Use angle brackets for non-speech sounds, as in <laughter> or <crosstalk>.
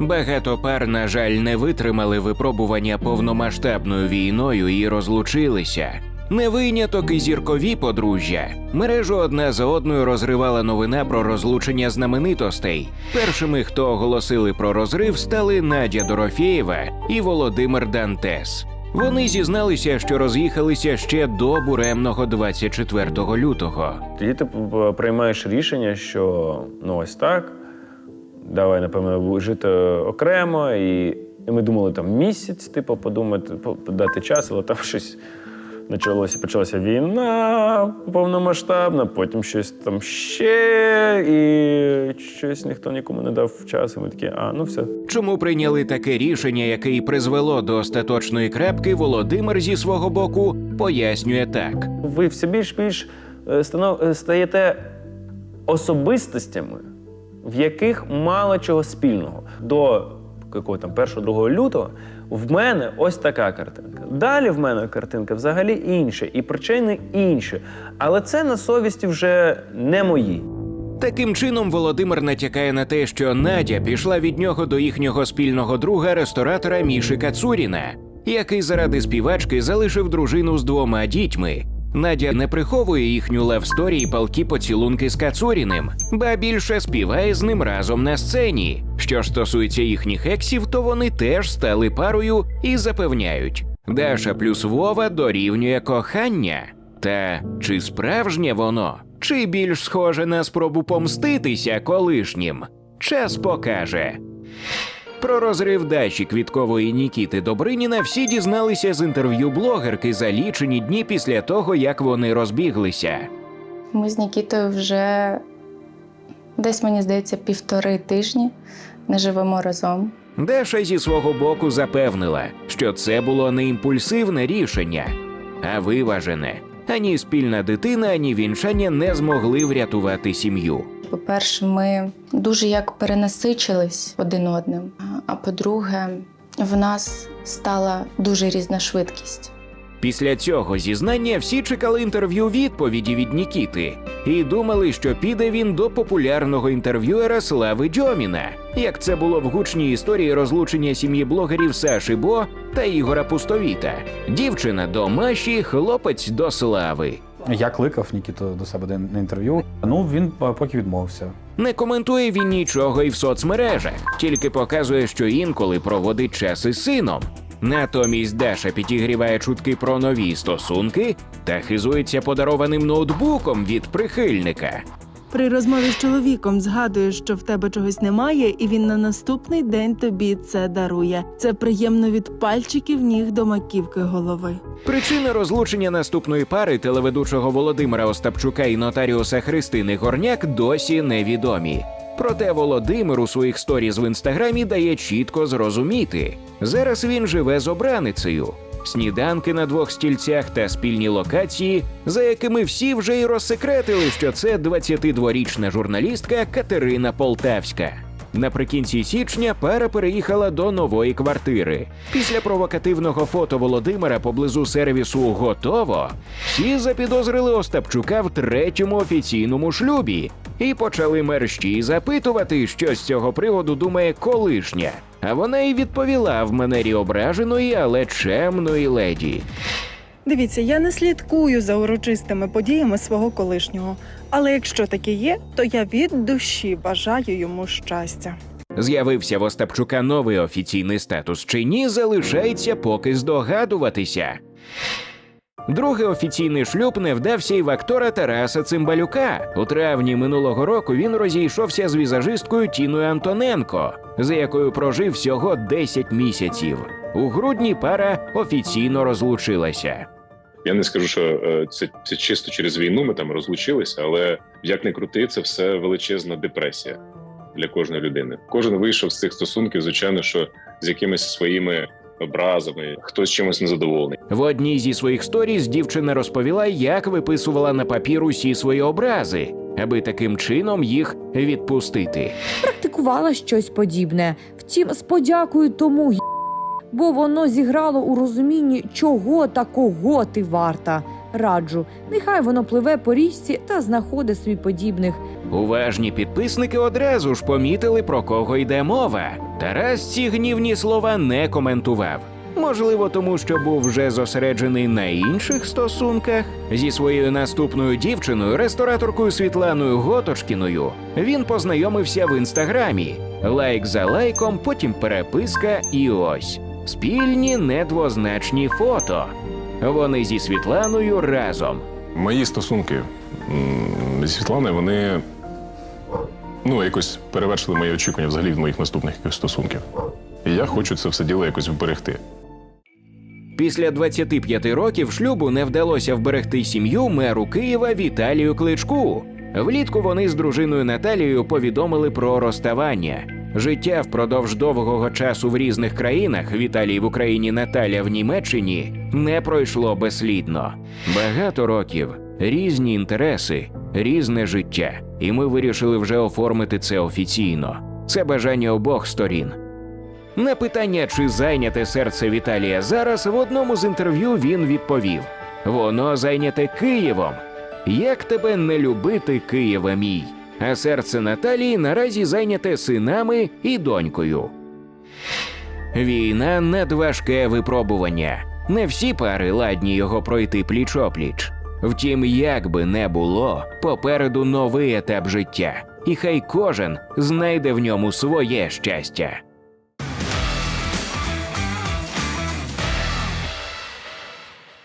Багато пар, на жаль, не витримали випробування повномасштабною війною і розлучилися. Не виняток і зіркові подружжя. Мережу одна за одною розривала новина про розлучення знаменитостей. Першими, хто оголосили про розрив, стали Надя Дорофєєва і Володимир Дантес. Вони зізналися, що роз'їхалися ще до буремного 24 лютого. Тоді ти приймаєш рішення, що ну ось так, давай, напевно, жити окремо. І, і ми думали там місяць, типу, подумати, по- дати час, але там <laughs> щось почалося, почалася війна повномасштабна, потім щось там ще, і щось ніхто нікому не дав час. І ми такі, а ну все. Чому прийняли таке рішення, яке й призвело до остаточної крапки, Володимир зі свого боку пояснює так. ви все більш більш е, е, стаєте особистостями, в яких мало чого спільного. До якого там 1-2 лютого в мене ось така картинка. Далі в мене картинка взагалі інша, і причини інші. Але це на совісті вже не мої. Таким чином, Володимир натякає на те, що Надя пішла від нього до їхнього спільного друга ресторатора Міші Кацуріна, який заради співачки залишив дружину з двома дітьми. Надя не приховує їхню левсторі і палкі поцілунки з Кацуріним, ба більше співає з ним разом на сцені. Що ж стосується їхніх ексів, то вони теж стали парою і запевняють: Даша плюс Вова дорівнює кохання. Та чи справжнє воно, чи більш схоже на спробу помститися колишнім? Час покаже. Про розрив Даші Квіткової Нікіти Добриніна всі дізналися з інтерв'ю блогерки за лічені дні після того, як вони розбіглися. Ми з Нікітою вже десь, мені здається, півтори тижні не живемо разом. Даша зі свого боку запевнила, що це було не імпульсивне рішення, а виважене. Ані спільна дитина, ані вінчання не змогли врятувати сім'ю. По-перше, ми дуже як перенасичились один одним. А по-друге, в нас стала дуже різна швидкість. Після цього зізнання всі чекали інтерв'ю відповіді від Нікіти і думали, що піде він до популярного інтерв'юера Слави Дьоміна, як це було в гучній історії розлучення сім'ї блогерів Саші Бо та Ігора Пустовіта. Дівчина до Маші, хлопець до Слави. Я кликав Нікіту до себе на інтерв'ю. Ну він поки відмовився. Не коментує він нічого і в соцмережах, тільки показує, що інколи проводить час із сином. Натомість Даша підігріває чутки про нові стосунки та хизується подарованим ноутбуком від прихильника. При розмові з чоловіком згадуєш, що в тебе чогось немає, і він на наступний день тобі це дарує. Це приємно від пальчиків ніг до маківки голови. Причини розлучення наступної пари телеведучого Володимира Остапчука і нотаріуса Христини Горняк досі невідомі. Проте Володимир у своїх сторіз в інстаграмі дає чітко зрозуміти. Зараз він живе з обраницею. Сніданки на двох стільцях та спільні локації, за якими всі вже й розсекретили, що це 22-річна журналістка Катерина Полтавська. Наприкінці січня пара переїхала до нової квартири. Після провокативного фото Володимира поблизу сервісу Готово всі запідозрили Остапчука в третьому офіційному шлюбі і почали мерщі запитувати, що з цього приводу думає колишня. А вона й відповіла в манері ображеної, але чемної леді. Дивіться, я не слідкую за урочистими подіями свого колишнього, але якщо таке є, то я від душі бажаю йому щастя. З'явився в Остапчука новий офіційний статус чи ні, залишається поки здогадуватися. Другий офіційний шлюб не вдався і в актора Тараса Цимбалюка. У травні минулого року він розійшовся з візажисткою Тіною Антоненко, за якою прожив всього 10 місяців. У грудні пара офіційно розлучилася. Я не скажу, що е, це, це чисто через війну ми там розлучилися, але як не крути, це все величезна депресія для кожної людини. Кожен вийшов з цих стосунків, звичайно, що з якимись своїми образами, хтось чимось незадоволений. В одній зі своїх сторіз дівчина розповіла, як виписувала на папір усі свої образи, аби таким чином їх відпустити. практикувала щось подібне. Втім, з подякою тому, бо воно зіграло у розумінні, чого та кого ти варта. Раджу, нехай воно пливе по річці та знаходить собі подібних. Уважні підписники одразу ж помітили, про кого йде мова. Тарас ці гнівні слова не коментував. Можливо, тому що був вже зосереджений на інших стосунках зі своєю наступною дівчиною, рестораторкою Світланою Готошкіною. Він познайомився в інстаграмі. Лайк за лайком, потім переписка, і ось спільні недвозначні фото. Вони зі Світланою разом. Мої стосунки м, зі Світланою, вони ну, якось перевершили мої очікування взагалі від моїх наступних якихось стосунків. І я хочу це все діло якось вберегти. Після 25 років шлюбу не вдалося вберегти сім'ю меру Києва Віталію Кличку. Влітку вони з дружиною Наталією повідомили про розставання. Життя впродовж довгого часу в різних країнах Віталій в Україні, Наталя в Німеччині не пройшло безслідно. Багато років, різні інтереси, різне життя. І ми вирішили вже оформити це офіційно. Це бажання обох сторін. На питання, чи зайняте серце Віталія зараз, в одному з інтерв'ю він відповів: Воно зайняте Києвом. Як тебе не любити, Києва мій? А серце Наталії наразі зайняте синами і донькою. Війна надважке випробування. Не всі пари ладні його пройти пліч-опліч. Втім, як би не було, попереду новий етап життя, і хай кожен знайде в ньому своє щастя.